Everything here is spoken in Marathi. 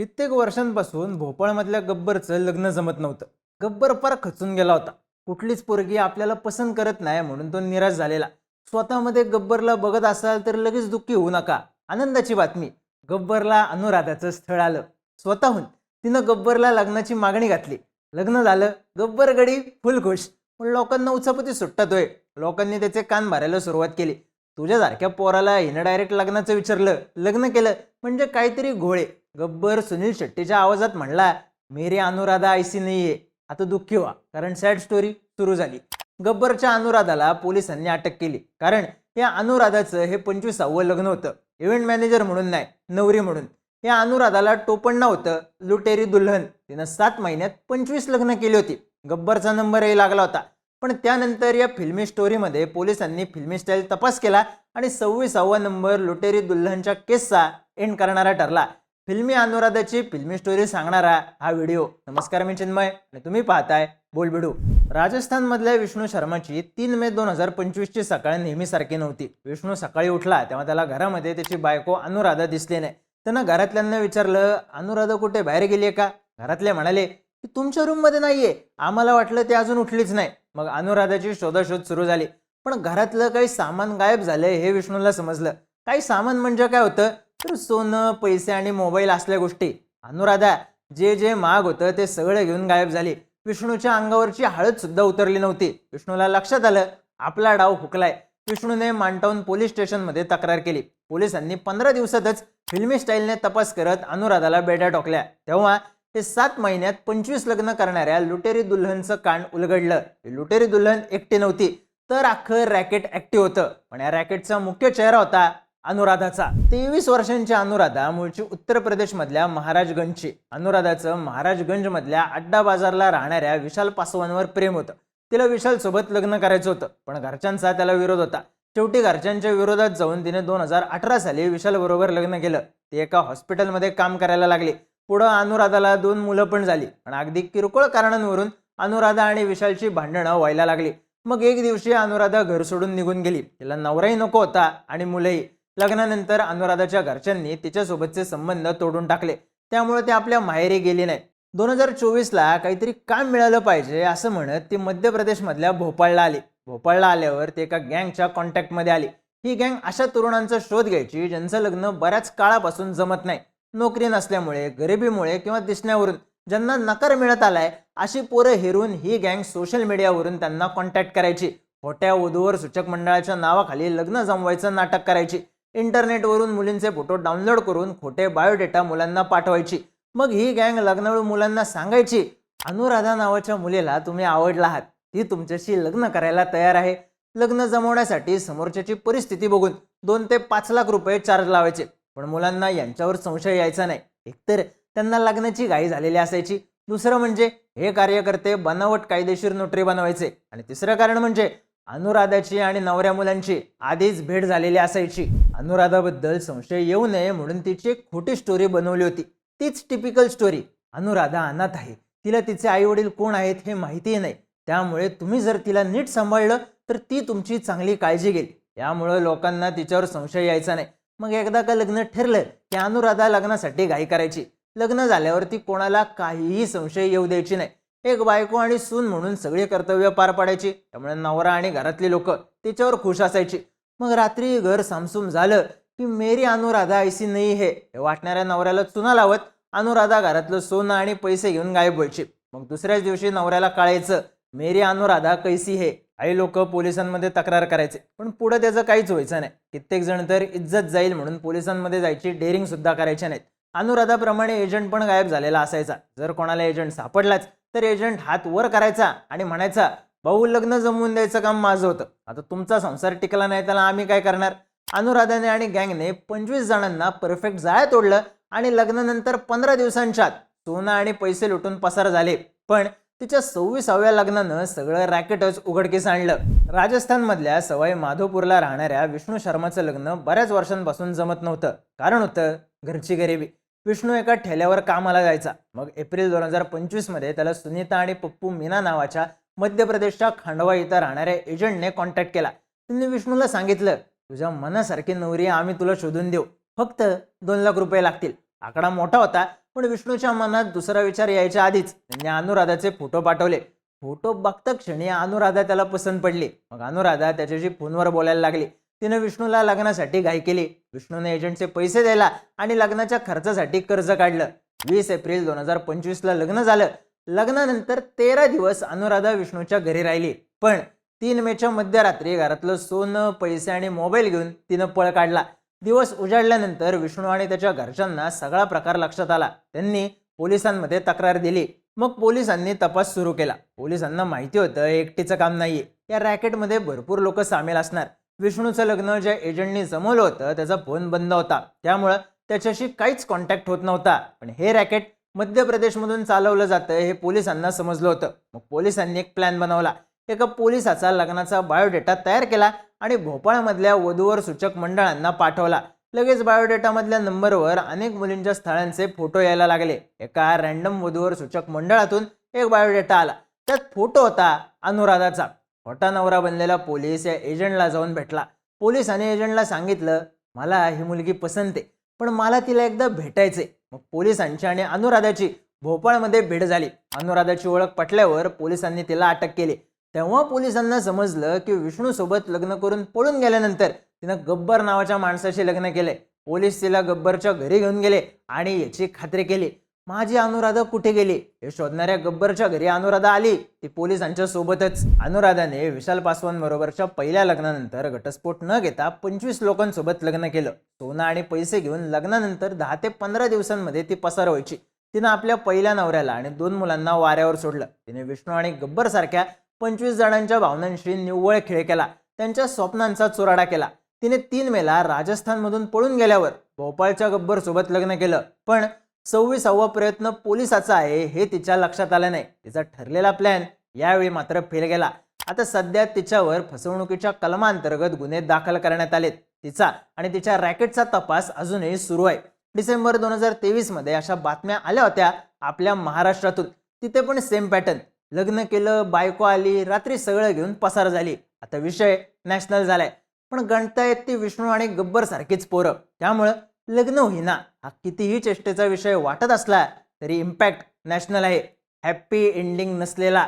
कित्येक वर्षांपासून भोपाळमधल्या गब्बरचं लग्न जमत नव्हतं. गब्बर फार खचून गेला होता. कुठलीच पोरगी आपल्याला पसंत करत नाही म्हणून तो निराश झालेला. स्वतःमध्ये गब्बरला बघत असाल तर लगेच दुःखी होऊ नका. आनंदाची बातमी. गब्बरला अनुराधाचं स्थळ आलं. स्वतःहून तिनं गब्बरला लग्नाची मागणी घातली. लग्न झालं. गब्बर गडी फुल पण लोकांना उचापती सुट्टतोय लोकांनी त्याचे कान भरायला सुरुवात केली. तुझ्यासारख्या पोराला हिनं डायरेक्ट लग्नाचं विचारलं. लग्न केलं. म्हणजे काहीतरी घोळे. गब्बर सुनील शेट्टीच्या आवाजात म्हणला मेरी अनुराधा ऐसी नाहीये आता दुःखी व्हा कारण सॅड स्टोरी सुरू झाली. गब्बरच्या अनुराधाला पोलिसांनी अटक केली कारण या अनुराधाचं हे पंचवीसावं लग्न होतं. इव्हेंट मॅनेजर म्हणून नाही नवरी म्हणून. या अनुराधाला टोपण होतं लुटेरी दुल्हन. तिनं सात महिन्यात पंचवीस लग्न केली होती. गब्बरचा नंबरही लागला होता. पण त्यानंतर या फिल्मी स्टोरीमध्ये पोलिसांनी फिल्मी स्टाईल तपास केला आणि सव्वीसावा नंबर लुटेरी दुल्हनच्या केसचा एंड करणारा ठरला. फिल्मी अनुराधाची फिल्मी स्टोरी सांगणारा हा व्हिडिओ नमस्कार मी चिन्मय आणि तुम्ही पाहताय बोलबिडू. राजस्थानमधल्या विष्णू शर्माची तीन मे दोन हजार पंचवीसची सकाळ नेहमीसारखी नव्हती. विष्णू सकाळी उठला तेव्हा त्याला घरामध्ये त्याची बायको अनुराधा दिसली नाही. त्यानं घरातल्यांना विचारलं अनुराधा कुठे? बाहेर गेली आहे का? घरातले म्हणाले की तुमच्या रूममध्ये नाहीये. आम्हाला वाटलं ते अजून उठलीच नाही. मग अनुराधाची शोधाशोध सुरू झाली. पण घरातलं काही सामान गायब झालंय हे विष्णूला समजलं. काही सामान म्हणजे काय होतं? तर सोनं पैसे आणि मोबाईल असल्या गोष्टी. अनुराधा जे जे महाग होतं ते सगळं घेऊन गायब झाली. विष्णूच्या अंगावरची हळद सुद्धा उतरली नव्हती. विष्णूला लक्षात आलं आपला डाव हुकलाय. विष्णूने मांटाऊन पोलीस स्टेशनमध्ये तक्रार केली. पोलिसांनी पंधरा दिवसातच फिल्मी स्टाईलने तपास करत अनुराधाला बेड्या टोकल्या तेव्हा हे सात महिन्यात पंचवीस लग्न करणाऱ्या लुटेरी दुल्हनचं कान उलगडलं. ही लुटेरी दुल्हन एकटी नव्हती तर अख्खं रॅकेट ऍक्टिव्ह होतं. पण या रॅकेटचा मुख्य चेहरा होता अनुराधाचा. तेवीस वर्षांची अनुराधा मूळची उत्तर प्रदेशमधल्या महाराजगंजची. अनुराधाचं महाराजगंजमधल्या अड्डा बाजारला राहणाऱ्या विशाल पासवानवर प्रेम होतं. तिला विशाल सोबत लग्न करायचं होतं पण घरच्यांचा त्याला विरोध होता. शेवटी घरच्यांच्या विरोधात जाऊन तिने दोन हजार अठरा साली विशाल बरोबर लग्न केलं. ती एका हॉस्पिटलमध्ये काम करायला लागली. पुढं अनुराधाला दोन मुलं पण झाली पण अगदी किरकोळ कारणांवरून अनुराधा आणि विशालची भांडणं व्हायला लागली. मग एक दिवशी अनुराधा घर सोडून निघून गेली. तिला नवराही नको होता आणि मुलंही. लग्नानंतर अनुराधाच्या घरच्यांनी तिच्यासोबतचे संबंध तोडून टाकले. त्यामुळे ते आपल्या माहेरी गेली नाही दोन हजार चोवीसला काहीतरी काम मिळालं पाहिजे असं म्हणत ती मध्य प्रदेशमधल्या भोपाळला आली. भोपाळला आल्यावर ते एका गँगच्या कॉन्टॅक्टमध्ये आली. ही गँग अशा तरुणांचा शोध घ्यायची ज्यांचं लग्न बऱ्याच काळापासून जमत नाही. नोकरी नसल्यामुळे गरिबीमुळे किंवा दिसण्यावरून ज्यांना नकार मिळत आलाय अशी पोरं हेरून ही गँग सोशल मीडियावरून त्यांना कॉन्टॅक्ट करायची. खोट्या वधूवर सूचक मंडळाच्या नावाखाली लग्न जमवायचं नाटक करायची. इंटरनेटवरून मुलींचे फोटो डाउनलोड करून खोटे बायोडेटा मुलांना पाठवायची. मग ही गँग लग्नाळू मुलांना सांगायची अनुराधा नावाच्या मुलीला तुम्ही आवडला आहात. ती तुमच्याशी लग्न करायला तयार आहे. लग्न जमवण्यासाठी समोरच्याची परिस्थिती बघून दोन ते पाच लाख रुपये चार्ज लावायचे. पण मुलांना यांच्यावर संशय यायचा नाही. एकतर त्यांना लग्नाची घाई झालेली असायची. दुसरं म्हणजे हे कार्यकर्ते बनावट कायदेशीर नोटरी बनवायचे. आणि तिसरं कारण म्हणजे अनुराधाची आणि नवऱ्या मुलांची आधीच भेट झालेली असायची. अनुराधाबद्दल संशय येऊ नये म्हणून तिची एक खोटी स्टोरी बनवली होती. तीच टिपिकल स्टोरी अनुराधा अनाथ आहे. तिला तिचे आई वडील कोण आहेत हे माहितीही नाही. त्यामुळे तुम्ही जर तिला नीट सांभाळलं तर ती तुमची चांगली काळजी घेईल. यामुळे लोकांना तिच्यावर संशय यायचा नाही. मग एकदा का लग्न ठरलं की अनुराधा लग्नासाठी घाई करायची? लग्न झाल्यावर ती कोणाला काहीही संशय येऊ द्यायची नाही. एक बायको आणि सून म्हणून सगळी कर्तव्य पार पाडायची. त्यामुळे नवरा आणि घरातली लोक तिच्यावर खुश असायची. मग रात्री घर सामसूम झालं की मेरी अनुराधा ऐसी नाही हे. वाटणाऱ्या नवऱ्याला चुना लावत अनुराधा घरातलं सोनं आणि पैसे घेऊन गायब व्हायची. मग दुसऱ्याच दिवशी नवऱ्याला कळायचं मेरी अनुराधा कैसी हे? काही लोक पोलिसांमध्ये तक्रार करायचे. पण पुढे त्याचं काहीच व्हायचं नाही. कित्येक जण तर इज्जत जाईल म्हणून पोलिसांमध्ये जायची डेअरिंग सुद्धा करायच्या नाहीत. अनुराधाप्रमाणे एजंट पण गायब झालेला असायचा. जर कोणाला एजंट सापडलाच तर एजंट हात वर करायचा आणि म्हणायचा भाऊ लग्न जमवून द्यायचं काम माझं होतं. आता तुमचा संसार टिकला नाही त्याला आम्ही काय करणार? अनुराधाने आणि गँगने पंचवीस जणांना परफेक्ट जाळ्या तोडलं आणि लग्नानंतर पंधरा दिवसांच्या आत सोनं आणि पैसे लुटून पसार झाले. पण तिच्या सव्वीसाव्या लग्नानं सगळं रॅकेटच उघडकीस आणलं. राजस्थानमधल्या सवाई माधोपूरला राहणाऱ्या विष्णू शर्माचं लग्न बऱ्याच वर्षांपासून जमत नव्हतं. कारण होतं घरची गरिबी. विष्णू एका ठेल्यावर कामाला जायचा. मग एप्रिल दोन हजार पंचवीसमध्ये त्याला सुनीता आणि पप्पू मीना नावाच्या मध्य प्रदेशच्या खांडवा इथं राहणाऱ्या एजंटने कॉन्टॅक्ट केला. त्यांनी विष्णूला सांगितलं तुझ्या मनासारखी नवरी आम्ही तुला शोधून देऊ. फक्त दोन लाख रुपये लागतील. आकडा मोठा होता पण विष्णूच्या मनात दुसरा विचार यायच्या आधीच त्यांनी अनुराधाचे फोटो पाठवले. फोटो बघता क्षणी अनुराधा त्याला पसंत पडली. मग अनुराधा त्याच्याशी फोनवर बोलायला लागली. तिनं विष्णूला लग्नासाठी घाई केली. विष्णूने एजंटचे पैसे द्यायला आणि लग्नाच्या खर्चासाठी कर्ज काढलं. वीस एप्रिल दोन हजार पंचवीसला लग्न झालं. लग्नानंतर तेरा दिवस अनुराधा विष्णूच्या घरी राहिली. पण तीन मेच्या मध्यरात्री घरातलं सोनं पैसे आणि मोबाईल घेऊन तिनं पळ काढला. दिवस उजाडल्यानंतर विष्णू आणि त्याच्या घरच्यांना सगळा प्रकार लक्षात आला. त्यांनी पोलिसांमध्ये तक्रार दिली. मग पोलिसांनी तपास सुरू केला. पोलिसांना माहिती होतं एकटीचं काम नाहीये. या रॅकेटमध्ये भरपूर लोक सामील असणार. विष्णूचं लग्न ज्या एजंटनी जमवलं होतं त्याचा फोन बंद होता. त्यामुळं त्याच्याशी काहीच कॉन्टॅक्ट होत नव्हता. पण हे रॅकेट मध्य प्रदेशमधून चालवलं जातं हे पोलिसांना समजलं होतं. मग पोलिसांनी एक प्लॅन बनवला. एका पोलिसाचा लग्नाचा बायोडेटा तयार केला आणि भोपाळमधल्या वधूवर सूचक मंडळांना पाठवला. लगेच बायोडेटामधल्या नंबरवर अनेक मुलींच्या स्थळांचे फोटो यायला लागले. एका रँडम वधूवर सूचक मंडळातून एक बायोडेटा आला. त्यात फोटो होता अनुराधाचा. खोटा नवरा बनलेला पोलीस या एजंटला जाऊन भेटला. पोलिसाने एजंटला सांगितलं मला ही मुलगी पसंत आहे पण मला तिला एकदा भेटायचे मग पोलिसांची आणि अनुराधाची भोपाळमध्ये भेट झाली. अनुराधाची ओळख पटल्यावर पोलिसांनी तिला अटक केली. तेव्हा पोलिसांना समजलं की विष्णूसोबत लग्न करून पळून गेल्यानंतर तिनं गब्बर नावाच्या माणसाशी लग्न केले. पोलीस तिला गब्बरच्या घरी घेऊन गेले आणि याची खात्री केली. माझी अनुराधा कुठे गेली? हे शोधणाऱ्या गब्बरच्या घरी अनुराधा आली. ती पोलिसांच्या सोबतच. अनुराधाने विशाल पासवान बरोबरच्या पहिल्या लग्नानंतर घटस्फोट न घेता पंचवीस लोकांसोबत लग्न केलं. सोनं आणि पैसे घेऊन लग्नानंतर दहा ते पंधरा दिवसांमध्ये ती पसार व्हायची. तिनं आपल्या पहिल्या नवऱ्याला आणि दोन मुलांना वाऱ्यावर सोडलं. तिने विष्णू आणि गब्बर सारख्या पंचवीस जणांच्या भावनांशी निव्वळ खेळ केला. त्यांच्या स्वप्नांचा चुराडा केला. तिने तीन मेला राजस्थानमधून पळून गेल्यावर भोपाळच्या गब्बर सोबत लग्न केलं. पण सव्वीसावा प्रयत्न पोलिसाचा आहे हे तिच्या लक्षात आलं नाही. तिचा ठरलेला प्लॅन यावेळी मात्र फेल गेला. आता सध्या तिच्यावर फसवणुकीच्या कलमांतर्गत गुन्हे दाखल करण्यात आलेत. तिचा आणि तिच्या रॅकेटचा तपास अजूनही सुरू आहे. डिसेंबर दोन हजार तेवीसमध्ये अशा बातम्या आल्या होत्या आपल्या महाराष्ट्रातून. तिथे पण सेम पॅटर्न लग्न केलं बायको आली रात्री सगळं घेऊन पसार झाली. आता विषय नॅशनल झालाय. पण गणता येत ती विष्णू आणि गब्बर सारखीच पोरं. त्यामुळं लग्न होईना. हा कितीही चेष्टेचा विषय वाटत असला तरी इम्पॅक्ट नॅशनल आहे. हॅप्पी एंडिंग नसलेला.